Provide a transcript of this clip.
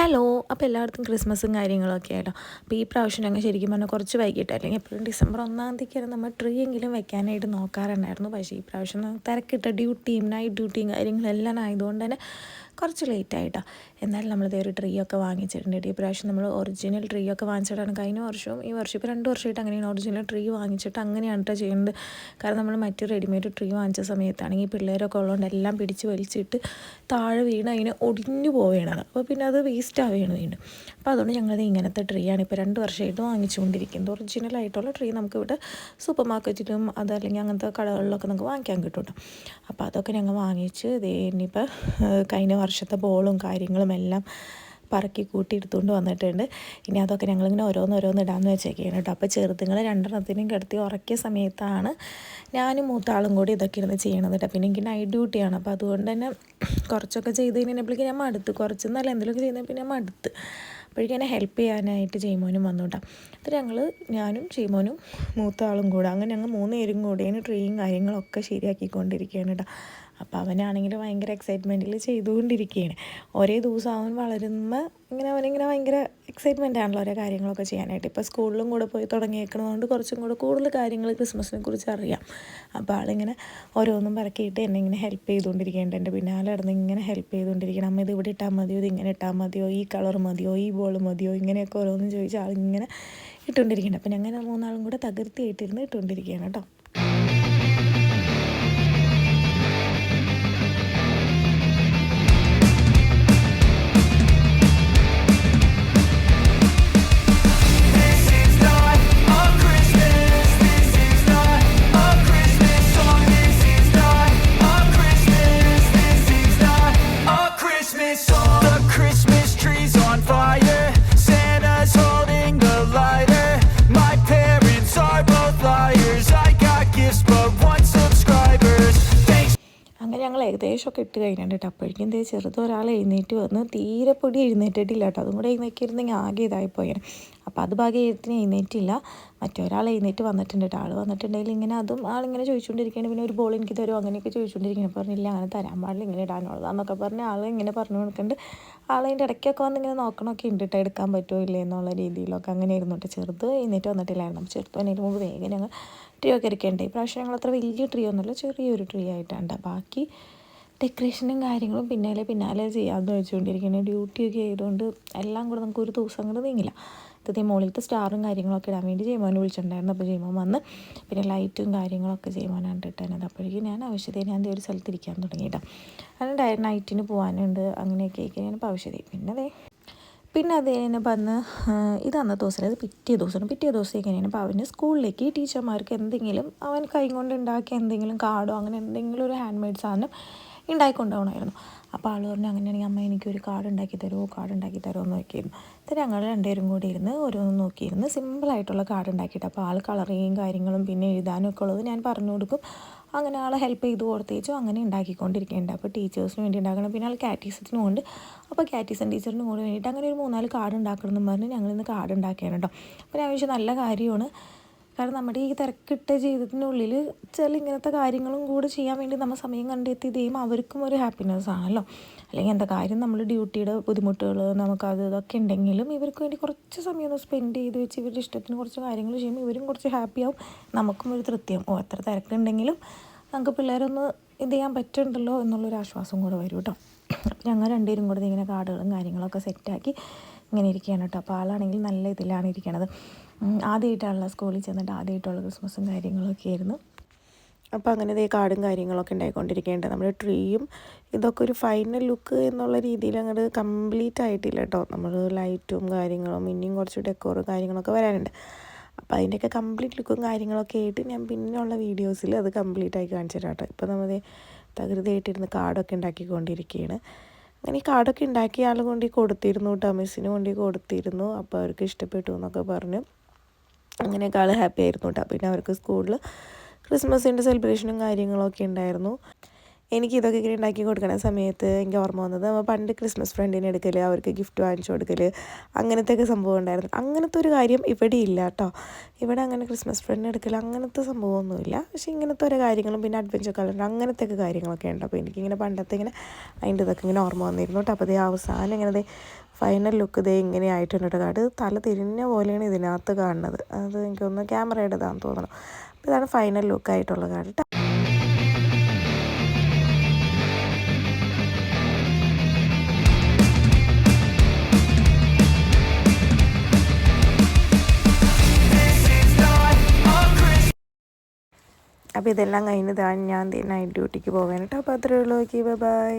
Hello അപ്പോൾ എല്ലായിടത്തും ക്രിസ്മസും കാര്യങ്ങളൊക്കെ ആയിട്ടോ അപ്പോൾ ഈ പ്രാവശ്യം ഞങ്ങൾ ശരിക്കും പറഞ്ഞാൽ കുറച്ച് വൈകിട്ട് അല്ലെങ്കിൽ എപ്പോഴും ഡിസംബർ ഒന്നാം തീയതിക്കാണ് നമ്മൾ ട്രീ എങ്കിലും വെക്കാനായിട്ട് നോക്കാറുണ്ടായിരുന്നു. പക്ഷേ ഈ പ്രാവശ്യം തിരക്കിട്ട ഡ്യൂട്ടിയും നൈറ്റ് ഡ്യൂട്ടിയും കാര്യങ്ങളെല്ലാം ആയതുകൊണ്ട് തന്നെ കുറച്ച് ലേറ്റ് ആയിട്ടാണ് എന്നാലും നമ്മളിതേ ഒരു ട്രീ ഒക്കെ വാങ്ങിച്ചിട്ടുണ്ട്. ഈ പ്രാവശ്യം നമ്മൾ ഒറിജിനൽ ട്രീ ഒക്കെ വാങ്ങിച്ചിട്ടാണ് കഴിഞ്ഞ വർഷവും ഈ വർഷം ഇപ്പോൾ രണ്ട് വർഷമായിട്ട് അങ്ങനെയാണ് ഒറിജിനൽ ട്രീ വാങ്ങിച്ചിട്ട് അങ്ങനെയാണ് കേട്ടോ ചെയ്യുന്നത് കാരണം നമ്മൾ മറ്റു റെഡിമെയ്ഡ് ട്രീ വാങ്ങിച്ച സമയത്താണെങ്കിൽ പിള്ളേരൊക്കെ ഉള്ളതുകൊണ്ട് എല്ലാം പിടിച്ച് വലിച്ചിട്ട് താഴെ വീണ് അതിന് ഒടിഞ്ഞു പോവുകയാണ് അപ്പോൾ പിന്നെ അത് വേസ്റ്റ് ആവുകയാണ് വീണ്ടും. അപ്പോൾ അതുകൊണ്ട് ഞങ്ങളത് ഇങ്ങനത്തെ ട്രീ ആണ് ഇപ്പോൾ രണ്ട് വർഷമായിട്ട് വാങ്ങിച്ചുകൊണ്ടിരിക്കുന്നത്. ഒറിജിനൽ ആയിട്ടുള്ള ട്രീ നമുക്ക് ഇവിടെ സൂപ്പർ മാർക്കറ്റിലും അതല്ലെങ്കിൽ അങ്ങനത്തെ കടകളിലൊക്കെ നമുക്ക് വാങ്ങിക്കാൻ കിട്ടും അപ്പോൾ അതൊക്കെ ഞങ്ങൾ വാങ്ങിച്ച് ഇതേ ഇനിയിപ്പോൾ കഴിഞ്ഞ വർഷത്തെ ബോളും കാര്യങ്ങളും എല്ലാം പറക്കി കൂട്ടി എടുത്തുകൊണ്ട് വന്നിട്ടുണ്ട്. ഇനി അതൊക്കെ ഞങ്ങളിങ്ങനെ ഓരോന്ന് ഇടാമെന്ന് വെച്ചേക്കാണ് കേട്ടോ. അപ്പോൾ ചെറുതുങ്ങളെ രണ്ടെണ്ണത്തിനും കിടത്തി ഉറക്കിയ സമയത്താണ് ഞാനും മൂത്താളും കൂടി ഇതൊക്കെ ഇരുന്ന് ചെയ്യണത് കേട്ടോ. പിന്നെ എനിക്ക് നൈറ്റ് ഡ്യൂട്ടിയാണ് അപ്പോൾ അതുകൊണ്ട് തന്നെ കുറച്ചൊക്കെ ചെയ്ത് കഴിഞ്ഞപ്പോഴേക്കും ഞാൻ മടുത്ത്. കുറച്ച് നല്ല എന്തെങ്കിലുമൊക്കെ ചെയ്യുന്ന പിന്നെ മടുത്ത്. അപ്പോഴേക്കും എന്നെ ഹെൽപ്പ് ചെയ്യാനായിട്ട് ചെയ്മോനും വന്നു കേട്ടോ. അപ്പോൾ ഞങ്ങൾ ഞാനും ചെയ്മോനും മൂത്താളും കൂടെ അങ്ങനെ ഞങ്ങൾ മൂന്ന് പേരും കൂടെയാണ് ട്രീയും കാര്യങ്ങളൊക്കെ ശരിയാക്കിക്കൊണ്ടിരിക്കുകയാണ് കേട്ടോ. അപ്പോൾ അവനാണെങ്കിൽ ഭയങ്കര എക്സൈറ്റ്മെന്റിൽ ചെയ്തുകൊണ്ടിരിക്കുകയാണ്. ഒരേ ദിവസം അവൻ വളരുമ്പോൾ ഇങ്ങനെ അവനിങ്ങനെ ഭയങ്കര എക്സൈറ്റ്മെന്റ് ആണല്ലോ ഓരോ കാര്യങ്ങളൊക്കെ ചെയ്യാനായിട്ട്. ഇപ്പോൾ സ്കൂളിലും കൂടെ പോയി തുടങ്ങിയേക്കണതുകൊണ്ട് കുറച്ചും കൂടെ കൂടുതൽ കാര്യങ്ങൾ ക്രിസ്മസിനെ കുറിച്ച് അറിയാം. അപ്പോൾ ആളിങ്ങനെ ഓരോന്നും പറക്കിയിട്ട് എന്നെ ഇങ്ങനെ ഹെൽപ്പ് ചെയ്തുകൊണ്ടിരിക്കേണ്ട എന്റെ പിന്നാലെ ഇടന്ന് ഇങ്ങനെ ഹെൽപ്പ് ചെയ്തുകൊണ്ടിരിക്കണം അമ്മ ഇത് ഇവിടെ ഇട്ടാൽ മതിയോ? ഇത് ഇങ്ങനെ ഇട്ടാൽ മതിയോ? ഈ കളർ മതിയോ? ഈ ബോൾ മതിയോ? ഇങ്ങനെയൊക്കെ ഓരോന്നും ചോദിച്ചാൽ ആളിങ്ങനെ ഇട്ടുകൊണ്ടിരിക്കുന്നുണ്ട് അപ്പം ഞങ്ങൾ മൂന്നാളും കൂടെ തകർത്തിയായിട്ടിരുന്ന് ഇട്ടുകൊണ്ടിരിക്കുകയാണ് കേട്ടോ. ഏകദേശമൊക്കെ ഇട്ട് കഴിഞ്ഞിട്ട് കേട്ടോ. അപ്പോഴേക്കും എന്തേ ചെറുത് ഒരാൾ എഴുന്നേറ്റ് വന്ന് തീരെ പൊടി എഴുന്നേറ്റിട്ടില്ല കേട്ടോ. അതും കൂടെ എഴുന്നേക്കിരുന്നെങ്കിൽ ആകെ ഇതായിപ്പോയാണ് അപ്പോൾ അത് ഭാഗ്യത്തിന് എഴുന്നേറ്റില്ല. മറ്റൊരാൾ എഴുന്നേറ്റ് വന്നിട്ടുണ്ട് കേട്ടോ. ആൾ വന്നിട്ടുണ്ടെങ്കിൽ ഇങ്ങനെ അതും ആളിങ്ങനെ ചോദിച്ചുകൊണ്ടിരിക്കുകയാണ്. പിന്നെ ഒരു ബോൾ എനിക്ക് തരുമോ? അങ്ങനെയൊക്കെ ചോദിച്ചുകൊണ്ടിരിക്കുകയാണ്. പറഞ്ഞില്ല അങ്ങനെ തരാൻ പാടില്ല ഇങ്ങനെ ഇടാനുള്ളതാന്നൊക്കെ പറഞ്ഞ് ആൾ ഇങ്ങനെ പറഞ്ഞു കൊടുക്കുന്നുണ്ട്. ആളതിന്റെ ഇടയ്ക്കൊക്കെ വന്ന് ഇങ്ങനെ നോക്കണമൊക്കെ ഉണ്ട് കേട്ടോ. എടുക്കാൻ പറ്റുമോ ഇല്ലേ എന്നുള്ള രീതിയിലൊക്കെ അങ്ങനെ ഇരുന്നു കേട്ടോ. ചെറുത് എഴുന്നേറ്റ് വന്നിട്ടില്ലായിരുന്നു. ചെറുത്ത് വന്നതിന് മുമ്പ് വേഗം ഞങ്ങൾ ട്രീ ഒക്കെ ഇരിക്കേണ്ടത് ഈ പ്രാവശ്യം ഞങ്ങൾ അത്ര വലിയ ട്രീ ഒന്നുമല്ല ചെറിയൊരു ട്രീ ആയിട്ടാണ് ബാക്കി ഡെക്കറേഷനും കാര്യങ്ങളും പിന്നാലെ പിന്നാലെ ചെയ്യാമെന്ന് വെച്ചുകൊണ്ടിരിക്കുന്നത് ഡ്യൂട്ടിയൊക്കെ ആയതുകൊണ്ട് എല്ലാം കൂടെ നമുക്ക് ഒരു ദിവസം കൂടെ നീങ്ങില്ല. ഇതേ മുകളിലത്തെ സ്റ്റാറും കാര്യങ്ങളൊക്കെ ഇടാൻ വേണ്ടി ജയ്മോനെ വിളിച്ചിട്ടുണ്ടായിരുന്നു. അപ്പോൾ ജയ്മോൻ വന്ന് പിന്നെ ലൈറ്റും കാര്യങ്ങളൊക്കെ ജയ്മോൻ കണ്ടിട്ടാണ്. അപ്പോഴേക്കും ഞാൻ ആവശ്യത്തിന് ഞാൻ ഒരു സ്ഥലത്ത് ഇരിക്കാൻ തുടങ്ങിയിട്ടാണ് അങ്ങനെ ഡയറക്റ്റ് നൈറ്റിന് പോകാനുണ്ട്. അങ്ങനെയൊക്കെ ആയിരിക്കും കഴിഞ്ഞാൽ ആവശ്യതയും പിന്നെ അതെ പിന്നെ അത് കഴിഞ്ഞപ്പോൾ വന്ന് ഇത് അന്നത്തെ ദിവസം അത് പിറ്റേ ദിവസമാണ് പിറ്റേ ദിവസം എങ്ങനെയാണ്? അപ്പോൾ അവന് സ്കൂളിലേക്ക് ടീച്ചർമാർക്ക് എന്തെങ്കിലും അവൻ കൈ കൊണ്ട് ഉണ്ടാക്കിയ എന്തെങ്കിലും കാർഡോ അങ്ങനെ എന്തെങ്കിലും ഒരു ഹാൻഡ് മെയ്ഡ് സാധനം ഉണ്ടാക്കി കൊണ്ടുപോകണമായിരുന്നു അപ്പോൾ ആൾ പറഞ്ഞു അങ്ങനെയാണെങ്കിൽ അമ്മ എനിക്കൊരു കാർഡ് ഉണ്ടാക്കി തരുമോ? കാർഡ് ഉണ്ടാക്കി തരുമോ? എന്ന് നോക്കിയിരുന്നു. എന്നിട്ട് ഞങ്ങൾ രണ്ടുപേരും കൂടി ഇരുന്ന് ഓരോന്ന് നോക്കിയിരുന്ന്. സിമ്പിളായിട്ടുള്ള കാർഡ് ഉണ്ടാക്കിയിട്ട്. അപ്പോൾ ആൾ കളറിങ്ങും കാര്യങ്ങളും പിന്നെ എഴുതാനും ഒക്കെ ഉള്ളത് ഞാൻ പറഞ്ഞു കൊടുക്കും. അങ്ങനെ ആളെ ഹെൽപ്പ് ചെയ്ത് കൊടുത്തേച്ചു അങ്ങനെ ഉണ്ടാക്കിക്കൊണ്ടിരിക്കേണ്ട അപ്പോൾ ടീച്ചേഴ്സിന് വേണ്ടി ഉണ്ടാക്കണം. പിന്നെ ആൾ കാറ്റീസത്തിനും ഉണ്ട്. അപ്പോൾ കാറ്റീസൻ ടീച്ചറിനും കൂടി വേണ്ടിയിട്ട് അങ്ങനെ ഒരു മൂന്നാൽ കാർഡ് ഉണ്ടാക്കണം എന്ന് പറഞ്ഞ് ഞങ്ങൾ ഇന്ന് കാർഡ് ഉണ്ടാക്കിയാണ് കേട്ടോ. അപ്പോൾ ഞാൻ വിചാരിച്ചു നല്ല കാര്യമാണ്. കാരണം നമ്മുടെ ഈ തിരക്കിട്ട ജീവിതത്തിനുള്ളിൽ ചില ഇങ്ങനത്തെ കാര്യങ്ങളും കൂടെ ചെയ്യാൻ വേണ്ടി നമ്മൾ സമയം കണ്ടെത്തി ചെയ്യുമ്പോൾ അവർക്കും ഒരു ഹാപ്പിനെസ് ആണല്ലോ. അല്ലെങ്കിൽ എന്താ കാര്യം? നമ്മൾ ഡ്യൂട്ടിയുടെ ബുദ്ധിമുട്ടുകൾ നമുക്കത് ഇതൊക്കെ ഉണ്ടെങ്കിലും ഇവർക്ക് വേണ്ടി കുറച്ച് സമയം ഒന്ന് സ്പെൻഡ് ചെയ്ത് വെച്ച് ഇവരുടെ ഇഷ്ടത്തിന് കുറച്ച് കാര്യങ്ങൾ ചെയ്യുമ്പോൾ ഇവരും കുറച്ച് ഹാപ്പിയാവും നമുക്കും ഒരു തൃപ്തിയാവും. ഓ എത്ര തിരക്കുണ്ടെങ്കിലും നമുക്ക് പിള്ളേരൊന്ന് ഇത് ചെയ്യാൻ പറ്റുന്നുണ്ടല്ലോ എന്നുള്ളൊരു ആശ്വാസം കൂടെ വരും കേട്ടോ. അപ്പം ഞങ്ങൾ രണ്ടുപേരും കൂടെ ഇങ്ങനെ കാർഡുകളും കാര്യങ്ങളൊക്കെ സെറ്റാക്കി ഇങ്ങനെ ഇരിക്കുകയാണ് കേട്ടോ. അപ്പോൾ ആളാണെങ്കിൽ നല്ല ഇതിലാണ് ഇരിക്കണത്. ആദ്യമായിട്ടാണല്ലോ സ്കൂളിൽ ചെന്നിട്ട് ആദ്യമായിട്ടുള്ള ക്രിസ്മസും കാര്യങ്ങളൊക്കെ ആയിരുന്നു. അപ്പോൾ അങ്ങനെ ഇതേ കാർഡും കാര്യങ്ങളൊക്കെ ഉണ്ടായിക്കൊണ്ടിരിക്കേണ്ടത് നമ്മുടെ ട്രീയും ഇതൊക്കെ ഒരു ഫൈനൽ ലുക്ക് എന്നുള്ള രീതിയിൽ അങ്ങോട്ട് കംപ്ലീറ്റ് ആയിട്ടില്ല കേട്ടോ നമ്മൾ ലൈറ്റും കാര്യങ്ങളും ഇനിയും കുറച്ച് ഡെക്കോറും കാര്യങ്ങളൊക്കെ വരാനുണ്ട്. അപ്പോൾ അതിന്റെയൊക്കെ കംപ്ലീറ്റ് ലുക്കും കാര്യങ്ങളൊക്കെ ആയിട്ട് ഞാൻ പിന്നെയുള്ള വീഡിയോസിൽ അത് കംപ്ലീറ്റ് ആയി കാണിച്ചു തരാം കേട്ടോ ഇപ്പോൾ നമ്മൾ തകൃതിയായിട്ടിരുന്ന് കാർഡൊക്കെ ഉണ്ടാക്കിക്കൊണ്ടിരിക്കുകയാണ് അങ്ങനെ ഈ കാർഡൊക്കെ ഉണ്ടാക്കിയ ആൾ കൊണ്ട് കൊടുത്തിരുന്നു കേട്ടോ മിസ്സിന് കൊണ്ട് കൊടുത്തിരുന്നു. അപ്പോൾ അവർക്ക് ഇഷ്ടപ്പെട്ടു എന്നൊക്കെ പറഞ്ഞു. അങ്ങനെയൊക്കെ ആൾ ഹാപ്പി ആയിരുന്നു കേട്ടോ പിന്നെ അവർക്ക് സ്കൂളിൽ ക്രിസ്മസിന്റെ സെലിബ്രേഷനും കാര്യങ്ങളൊക്കെ ഉണ്ടായിരുന്നു. എനിക്ക് ഇതൊക്കെ ഇങ്ങനെ ഉണ്ടാക്കി കൊടുക്കുന്ന സമയത്ത് എനിക്ക് ഓർമ്മ വന്നത് നമ്മൾ പണ്ട് ക്രിസ്മസ് ഫ്രണ്ടിനെ എടുക്കൽ അവർക്ക് ഗിഫ്റ്റ് വാങ്ങിച്ചു കൊടുക്കൽ അങ്ങനത്തെ ഒക്കെ സംഭവം ഉണ്ടായിരുന്നു. അങ്ങനത്തെ ഒരു കാര്യം ഇവിടെ ഇല്ല കേട്ടോ ഇവിടെ അങ്ങനെ ക്രിസ്മസ് ഫ്രണ്ടിന് എടുക്കൽ അങ്ങനത്തെ സംഭവമൊന്നുമില്ല. പക്ഷേ ഇങ്ങനത്തെ ഓരോ കാര്യങ്ങളും പിന്നെ അഡ്വഞ്ചർ കളർ അങ്ങനത്തെ ഒക്കെ കാര്യങ്ങളൊക്കെ ഉണ്ട്. അപ്പോൾ എനിക്കിങ്ങനെ പണ്ടത്തെ ഇങ്ങനെ അതിന്റെ ഇതൊക്കെ ഇങ്ങനെ ഓർമ്മ വന്നിരുന്നു കേട്ടോ അപ്പോൾ അതേ അവസാനം ഇങ്ങനെ ഫൈനൽ ലുക്ക് ഇതേ ഇങ്ങനെ ആയിട്ടുണ്ട് കേട്ടോ അത് തല തിരിഞ്ഞ പോലെയാണ് ഇതിനകത്ത് കാണുന്നത്. അത് എനിക്കൊന്ന് ക്യാമറയുടെ ഇതാണെന്ന് തോന്നണം. അപ്പോൾ ഇതാണ് ഫൈനൽ ലുക്ക് ആയിട്ടുള്ള അപ്പോൾ ഇതെല്ലാം കഴിഞ്ഞതാണ് ഞാൻ നൈറ്റ് ഡ്യൂട്ടിക്ക് പോകാനായിട്ട് അപ്പോൾ അത്രയേ ഉള്ളൂ. Okay bye